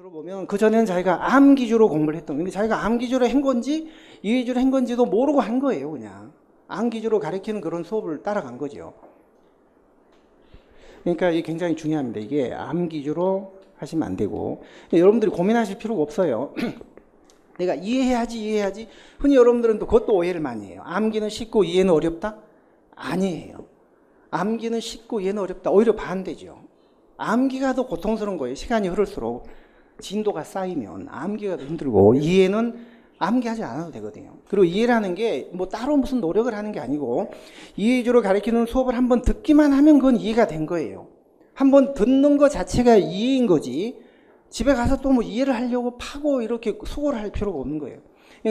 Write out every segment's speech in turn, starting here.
들어보면 그 전에는 자기가 암 기주로 공부를 했던 근데 자기가 암 기주로 한 건지 이 기주로 한 건지도 모르고 한 거예요 그냥. 암 기주로 가르치는 그런 수업을 따라간 거죠. 그러니까 이게 굉장히 중요합니다. 이게 암 기주로 하시면 안 되고. 여러분들이 고민하실 필요가 없어요. 내가 이해해야지 이해해야지. 흔히 여러분들은 또 그것도 오해를 많이 해요. 암기는 쉽고 이해는 어렵다? 아니에요. 암기는 쉽고 이해는 어렵다. 오히려 반대죠. 암기가 더 고통스러운 거예요. 시간이 흐를수록 진도가 쌓이면 암기가 더 힘들고 이해는 암기하지 않아도 되거든요. 그리고 이해라는 게 뭐 따로 무슨 노력을 하는 게 아니고 이해 위주로 가르치는 수업을 한번 듣기만 하면 그건 이해가 된 거예요. 한번 듣는 것 자체가 이해인 거지 집에 가서 또 뭐 이해를 하려고 파고 이렇게 수고를 할 필요가 없는 거예요.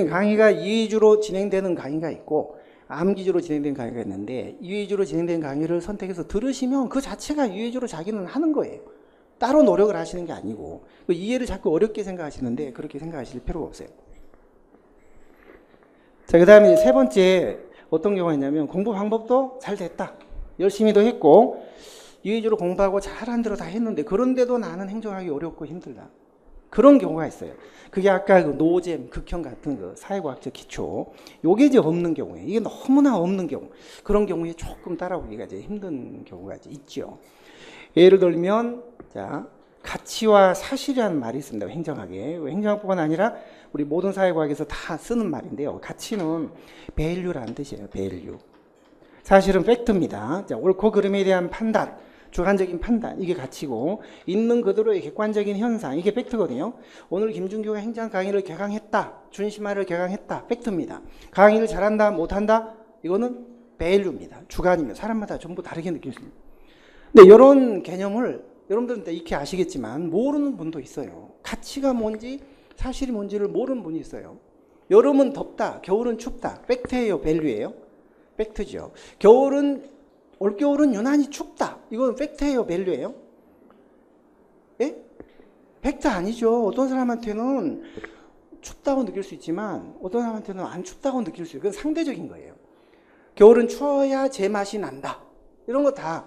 강의가 이해 위주로 진행되는 강의가 있고 암 위주로 진행되는 강의가 있는데 이해 위주로 진행되는 강의를 선택해서 들으시면 그 자체가 이해 위주로 자기는 하는 거예요. 따로 노력을 하시는 게 아니고 그 이해를 자꾸 어렵게 생각하시는데 그렇게 생각하실 필요가 없어요. 자, 그 다음에 세 번째 어떤 경우가 있냐면 공부 방법도 잘 됐다. 열심히도 했고 유의적으로 공부하고 잘한 대로 다 했는데 그런데도 나는 행정하기 어렵고 힘들다. 그런 경우가 있어요. 그게 아까 그 노잼, 극형 같은 그 사회과학적 기초. 요게 이제 없는 경우에 이게 너무나 없는 경우. 그런 경우에 조금 따라오기가 이제 힘든 경우가 이제 있죠. 예를 들면 자, 가치와 사실이라는 말이 있습니다. 행정학에. 행정학뿐만 아니라 우리 모든 사회과학에서 다 쓰는 말인데요. 가치는 밸류라는 뜻이에요. 밸류. 사실은 팩트입니다. 자, 옳고 그름에 대한 판단, 주관적인 판단, 이게 가치고, 있는 그대로의 객관적인 현상, 이게 팩트거든요. 오늘 김준규가 행정 강의를 개강했다, 준심화를 개강했다, 팩트입니다. 강의를 잘한다, 못한다, 이거는 밸류입니다. 주관입니다. 사람마다 전부 다르게 느낄 수 있습니다. 근데 이런 개념을 여러분들은 다 익히 아시겠지만 모르는 분도 있어요. 가치가 뭔지 사실이 뭔지를 모르는 분이 있어요. 여름은 덥다, 겨울은 춥다. 팩트예요, 밸류예요? 팩트죠. 겨울은 올겨울은 유난히 춥다. 이건 팩트예요, 밸류예요? 예? 팩트 아니죠. 어떤 사람한테는 춥다고 느낄 수 있지만 어떤 사람한테는 안 춥다고 느낄 수 있어요. 그건 상대적인 거예요. 겨울은 추워야 제 맛이 난다. 이런 거 다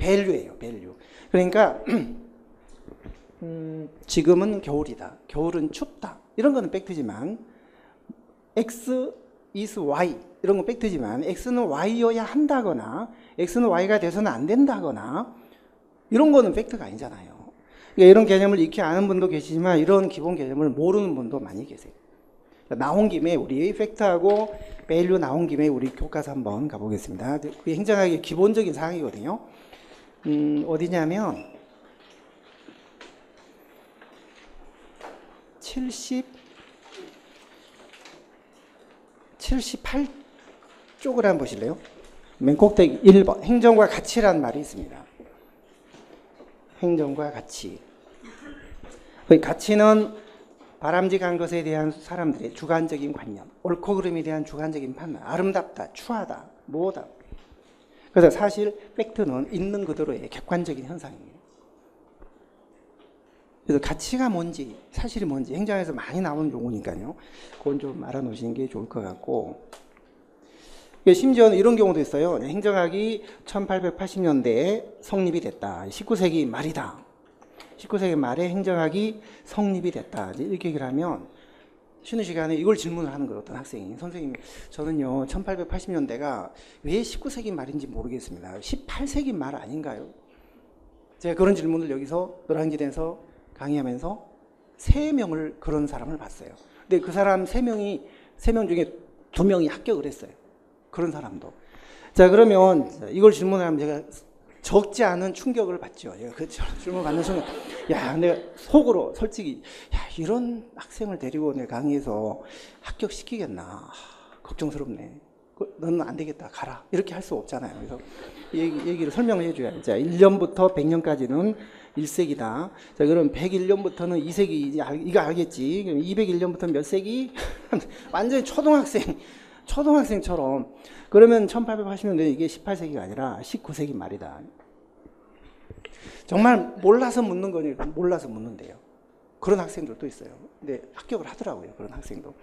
밸류예요, 밸류. 그러니까 음, 지금은 겨울이다. 겨울은 춥다. 이런 거는 팩트지만 X is Y 이런 건 팩트지만 X는 Y여야 한다거나 X는 Y가 돼서는 안 된다거나 이런 거는 팩트가 아니잖아요. 그러니까 이런 개념을 익히 아는 분도 계시지만 이런 기본 개념을 모르는 분도 많이 계세요. 나온 김에 우리 팩트하고 밸류 나온 김에 우리 교과서 한번 가보겠습니다. 그게 행정학의 기본적인 사항이거든요. 음, 어디냐면 70 78쪽을 한번 보실래요? 맨 꼭대기 1번 행정과 가치라는 말이 있습니다. 행정과 가치. 그 가치는 바람직한 것에 대한 사람들의 주관적인 관념, 옳고 그름에 대한 주관적인 판단, 아름답다, 추하다, 뭐다. 그래서 사실 팩트는 있는 그대로의 객관적인 현상입니다. 그래서 가치가 뭔지, 사실이 뭔지 행정에서 많이 나오는 용어니까요. 그건 좀 알아놓으시는 게 좋을 것 같고. 심지어는 이런 경우도 있어요. 행정학이 1880년대에 성립이 됐다. 19세기 말이다. 19세기 말에 행정학이 성립이 됐다. 이렇게 얘기를 하면 쉬는 시간에 이걸 질문을 하는 거예요. 어떤 학생이. 선생님, 저는요, 1880년대가 왜 19세기 말인지 모르겠습니다. 18세기 말 아닌가요? 제가 그런 질문을 여기서 노량진에서 강의하면서 세 명을 그런 사람을 봤어요. 근데 그 사람 세 명이, 세명 중에 두 명이 합격을 했어요. 그런 사람도. 자, 그러면 이걸 질문하면 제가 적지 않은 충격을 받죠. 제가 그 질문 받는 순간, 야, 내가 속으로 솔직히, 야, 이런 학생을 데리고 내 강의에서 합격시키겠나. 하, 걱정스럽네. 그, 너는 안 되겠다. 가라. 이렇게 할 수 없잖아요. 그래서 얘기, 얘기 를 설명을 해줘야 자, 1년부터 100년까지는 1세기다. 자, 그럼 101년부터는 2세기, 이거 알겠지? 그럼 201년부터 몇 세기? 완전히 초등학생. 초등학생처럼 그러면 1880년대 이게 18세기가 아니라 19세기 말이다. 정말 몰라서 묻는 거니까 몰라서 묻는데요. 그런 학생들도 있어요. 근데 합격을 하더라고요. 그런 학생도.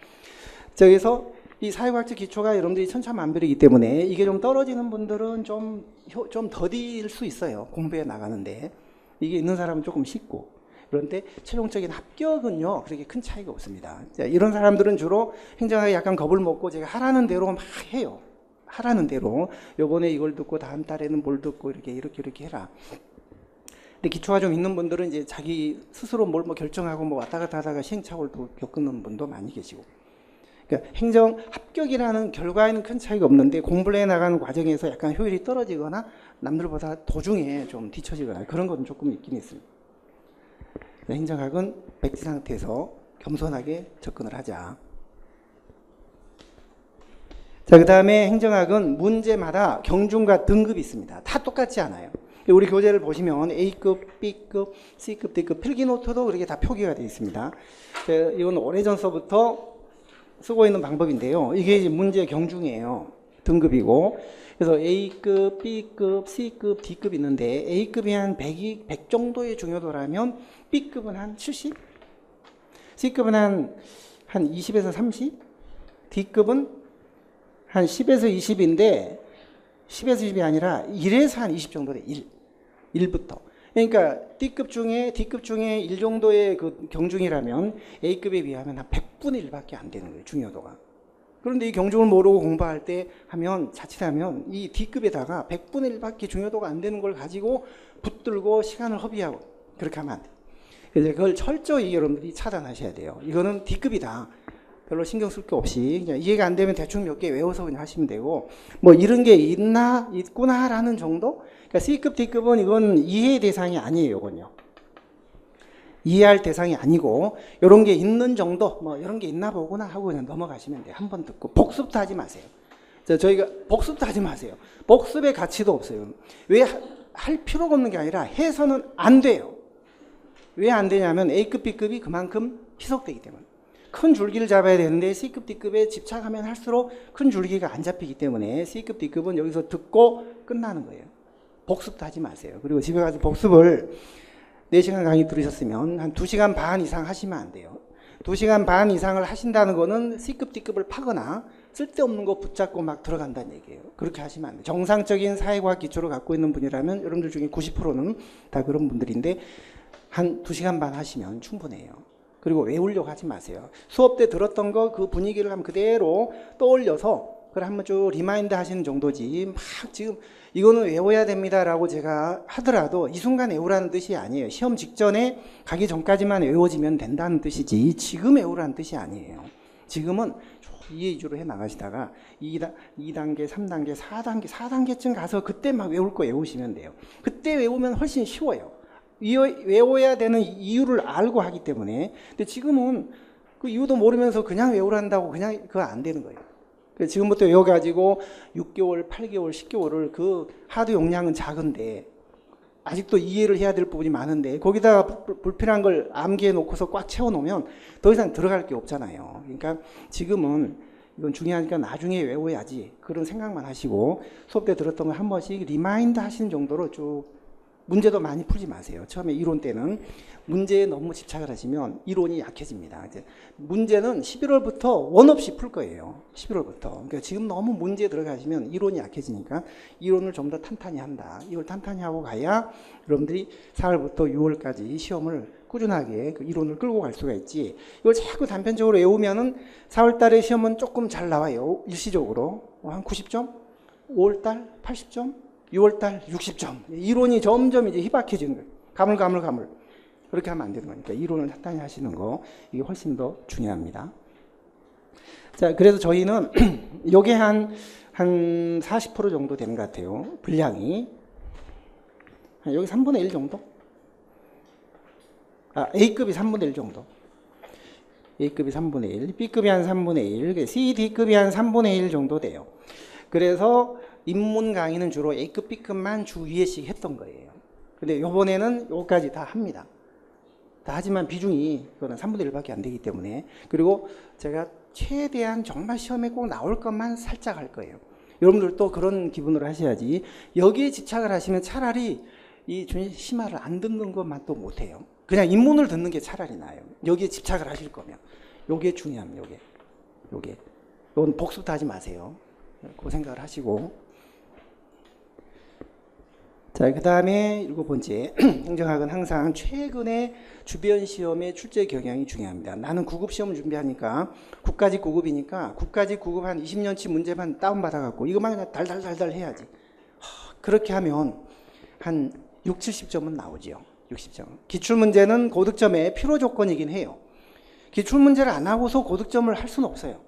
자, 그래서 이 사회과학적 기초가 여러분들이 천차만별이기 때문에 이게 좀 떨어지는 분들은 좀, 좀 더딜 수 있어요. 공부해 나가는데. 이게 있는 사람은 조금 쉽고. 그런데 최종적인 합격은요 그렇게 큰 차이가 없습니다. 자, 이런 사람들은 주로 행정학에 약간 겁을 먹고 제가 하라는 대로 막 해요. 하라는 대로 요번에 이걸 듣고 다음 달에는 뭘 듣고 이렇게 이렇게 이렇게 해라. 근데 기초가 좀 있는 분들은 이제 자기 스스로 뭘 뭐 결정하고 뭐 왔다 갔다 하다가 시행착오를 겪는 분도 많이 계시고. 그러니까 행정 합격이라는 결과에는 큰 차이가 없는데 공부를 해 나가는 과정에서 약간 효율이 떨어지거나 남들보다 도중에 좀 뒤처지거나 그런 건 조금 있긴 있습니다. 행정학은 백지 상태에서 겸손하게 접근을 하자. 자, 그 다음에 행정학은 문제마다 경중과 등급이 있습니다. 다 똑같지 않아요. 우리 교재를 보시면 A급, B급, C급, D급 필기 노트도 그렇게 다 표기가 되어 있습니다. 자, 이건 오래전서부터 쓰고 있는 방법인데요. 이게 문제 경중이에요. 등급이고. 그래서 A급, B급, C급, D급 있는데 A급이 한 100, 100 정도의 중요도라면 B급은 한 70? C급은 한, 한 20에서 30? D급은 한 10에서 20인데 10에서 10이 아니라 1에서 한 20 정도래. 1. 1부터. 그러니까 D급 중에 D급 중에 1 정도의 그 경중이라면 A급에 비하면 한 100분의 1밖에 안 되는 거예요. 중요도가. 그런데 이 경중을 모르고 공부할 때 하면 자칫하면 이 D급에다가 100분의 1밖에 중요도가 안 되는 걸 가지고 붙들고 시간을 허비하고 그렇게 하면 안 돼요. 그래서 그걸 철저히 여러분들이 차단하셔야 돼요. 이거는 D급이다. 별로 신경 쓸 게 없이 그냥 이해가 안 되면 대충 몇 개 외워서 그냥 하시면 되고 뭐 이런 게 있나 있구나라는 정도. 그러니까 C급, D급은 이건 이해 대상이 아니에요, 이건요. 이해할 대상이 아니고 이런 게 있는 정도, 뭐 이런 게 있나 보구나 하고 그냥 넘어가시면 돼요. 한 번 듣고 복습도 하지 마세요. 자, 저희가 복습도 하지 마세요. 복습의 가치도 없어요. 왜 할 필요가 없는 게 아니라 해서는 안 돼요. 왜 안 되냐면 A급, B급이 그만큼 희석되기 때문에. 큰 줄기를 잡아야 되는데 C급, D급에 집착하면 할수록 큰 줄기가 안 잡히기 때문에 C급, D급은 여기서 듣고 끝나는 거예요. 복습도 하지 마세요. 그리고 집에 가서 복습을 4시간 강의 들으셨으면 한 2시간 반 이상 하시면 안 돼요. 2시간 반 이상을 하신다는 거는 C급, D급을 파거나 쓸데없는 거 붙잡고 막 들어간다는 얘기예요. 그렇게 하시면 안 돼요. 정상적인 사회과학 기초를 갖고 있는 분이라면 여러분들 중에 90%는 다 그런 분들인데 한 2시간 반 하시면 충분해요. 그리고 외우려고 하지 마세요. 수업 때 들었던 거 그 분위기를 한번 그대로 떠올려서 그걸 한번 쭉 리마인드 하시는 정도지 막 지금 이거는 외워야 됩니다라고 제가 하더라도 이 순간 외우라는 뜻이 아니에요. 시험 직전에 가기 전까지만 외워지면 된다는 뜻이지 지금 외우라는 뜻이 아니에요. 지금은 이해 위주로 해 나가시다가 2단, 2단계, 3단계, 4단계, 4단계쯤 가서 그때 막 외울 거 외우시면 돼요. 그때 외우면 훨씬 쉬워요. 외워야 되는 이유를 알고 하기 때문에. 근데 지금은 그 이유도 모르면서 그냥 외우란다고 그냥 그거 안 되는 거예요. 그래서 지금부터 외워가지고 6개월, 8개월, 10개월을 그 하드 용량은 작은데 아직도 이해를 해야 될 부분이 많은데 거기다가 불필요한 걸 암기해 놓고서 꽉 채워 놓으면 더 이상 들어갈 게 없잖아요. 그러니까 지금은 이건 중요하니까 나중에 외워야지 그런 생각만 하시고 수업 때 들었던 걸 한 번씩 리마인드 하시는 정도로 쭉 문제도 많이 풀지 마세요. 처음에 이론 때는 문제에 너무 집착을 하시면 이론이 약해집니다. 이제 문제는 11월부터 원 없이 풀 거예요. 11월부터. 그러니까 지금 너무 문제에 들어가시면 이론이 약해지니까 이론을 좀 더 탄탄히 한다. 이걸 탄탄히 하고 가야 여러분들이 4월부터 6월까지 시험을 꾸준하게 그 이론을 끌고 갈 수가 있지. 이걸 자꾸 단편적으로 외우면은 4월 달에 시험은 조금 잘 나와요. 일시적으로. 한 90점? 5월 달 80점? 6월달 60점. 이론이 점점 이제 희박해지는 거예요. 가물 가물 가물. 그렇게 하면 안 되는 거니까 이론을 탄탄히 하시는 거 이게 훨씬 더 중요합니다. 자, 그래서 저희는 요게 한, 한 40% 정도 되는 것 같아요. 분량이. 여기 3분의 1 정도? 아, A급이 3분의 1 정도. A급이 3분의 1, B급이 한 3분의 1, C, D급이 한 3분의 1 정도 돼요. 그래서 입문 강의는 주로 A급, B급만 주 2회씩 했던 거예요. 근데 요번에는 요까지 다 합니다. 다 하지만 비중이 그거는 3분의 1밖에 안 되기 때문에 그리고 제가 최대한 정말 시험에 꼭 나올 것만 살짝 할 거예요. 여러분들도 그런 기분으로 하셔야지 여기에 집착을 하시면 차라리 이 심화를 안 듣는 것만 또 못해요. 그냥 입문을 듣는 게 차라리 나아요. 여기에 집착을 하실 거면 요게 중요합니다. 요게 요게 이건 복습도 하지 마세요. 그 생각을 하시고 자, 그 다음에 일곱 번째, 행정학은 항상 최근에 주변 시험의 출제 경향이 중요합니다. 나는 구급 시험을 준비하니까 국가직 구급이니까 국가직 구급 한 20년치 문제만 다운받아갖고 이것만 그냥 달달달달 해야지. 하, 그렇게 하면 한 6, 70점은 나오지요. 60점. 기출문제는 고득점의 필요 조건이긴 해요. 기출문제를 안 하고서 고득점을 할 수는 없어요.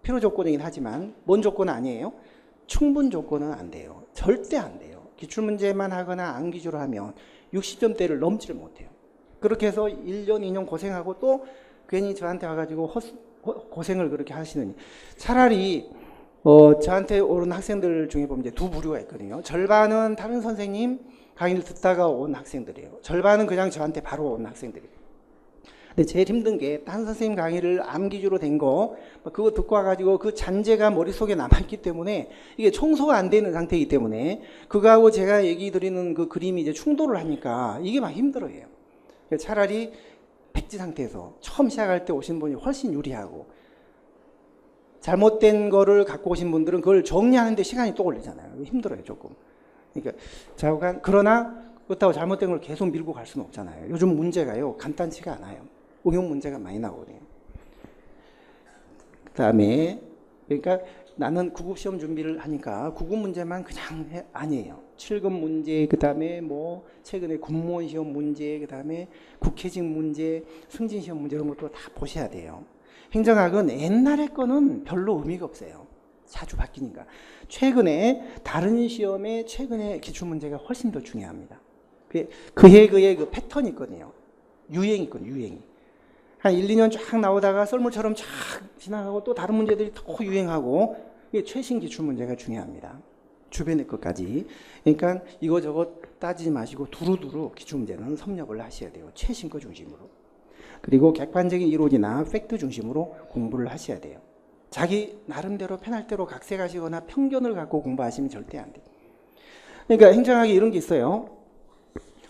필요 조건이긴 하지만 뭔 조건은 아니에요. 충분 조건은 안 돼요. 절대 안 돼요. 기출문제만 하거나 암기주로 하면 60점대를 넘지를 못해요. 그렇게 해서 1년, 2년 고생하고 또 괜히 저한테 와가지고 허수- 허- 고생을 그렇게 하시느니 차라리 어, 저한테 오는 학생들 중에 보면 이제 두 부류가 있거든요. 절반은 다른 선생님 강의를 듣다가 온 학생들이에요. 절반은 그냥 저한테 바로 온 학생들이에요. 근데 제일 힘든 게 딴 선생님 강의를 암 기주로 된 거, 뭐 그거 듣고 와가지고 그 잔재가 머릿속에 남아있기 때문에 이게 청소가 안 되는 상태이기 때문에 그거하고 제가 얘기 드리는 그 그림이 이제 충돌을 하니까 이게 막 힘들어요. 차라리 백지 상태에서 처음 시작할 때 오신 분이 훨씬 유리하고 잘못된 거를 갖고 오신 분들은 그걸 정리하는데 시간이 또 걸리잖아요. 힘들어요, 조금. 그러니까 그러나 그렇다고 잘못된 걸 계속 밀고 갈 수는 없잖아요. 요즘 문제가요 간단치가 않아요. 응용 문제가 많이 나오거든요. 그 다음에 그러니까 나는 구급 시험 준비를 하니까 구급 문제만 그냥 해, 아니에요. 7급 문제 그 다음에 뭐 최근에 군무원 시험 문제 그 다음에 국회직 문제 승진 시험 문제 이런 것도 다 보셔야 돼요. 행정학은 옛날의 거는 별로 의미가 없어요. 자주 바뀌니까. 최근에 다른 시험에 최근에 기출 문제가 훨씬 더 중요합니다. 그해 그해 그 패턴이 있거든요. 유행이 있거든요. 유행이. 한 1, 2년 쫙 나오다가 썰물처럼 쫙 지나가고 또 다른 문제들이 또 유행하고 이게 최신 기출 문제가 중요합니다. 주변의 것까지. 그러니까 이거저거 따지지 마시고 두루두루 기출 문제는 섭렵을 하셔야 돼요. 최신 거 중심으로. 그리고 객관적인 이론이나 팩트 중심으로 공부를 하셔야 돼요. 자기 나름대로 편할 대로 각색하시거나 편견을 갖고 공부하시면 절대 안 돼요. 그러니까 행정학에 이런 게 있어요.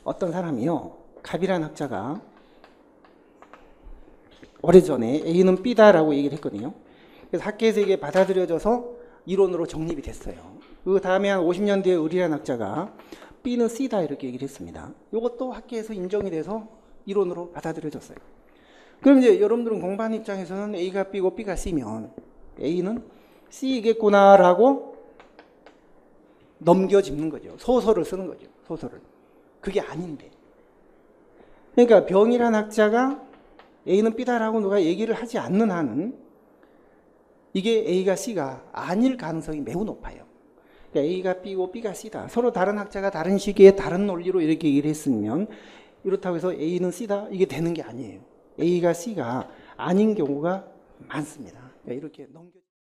어떤 사람이요. 갑이라는 학자가 오래전에 A는 B다라고 얘기를 했거든요. 그래서 학계에서 이게 받아들여져서 이론으로 정립이 됐어요. 그 다음에 한 50년 뒤에 의리라는 학자가 B는 C다 이렇게 얘기를 했습니다. 이것도 학계에서 인정이 돼서 이론으로 받아들여졌어요. 그럼 이제 여러분들은 공부하는 입장에서는 A가 B고 B가 C면 A는 C이겠구나라고 넘겨짚는 거죠. 소설을 쓰는 거죠. 소설을. 그게 아닌데. 그러니까 병이란 학자가 A는 B다라고 누가 얘기를 하지 않는 한은 이게 A가 C가 아닐 가능성이 매우 높아요. 그러니까 A가 B고 B가 C다. 서로 다른 학자가 다른 시기에 다른 논리로 이렇게 얘기를 했으면 이렇다고 해서 A는 C다 이게 되는 게 아니에요. A가 C가 아닌 경우가 많습니다. 그러니까 이렇게 넘겨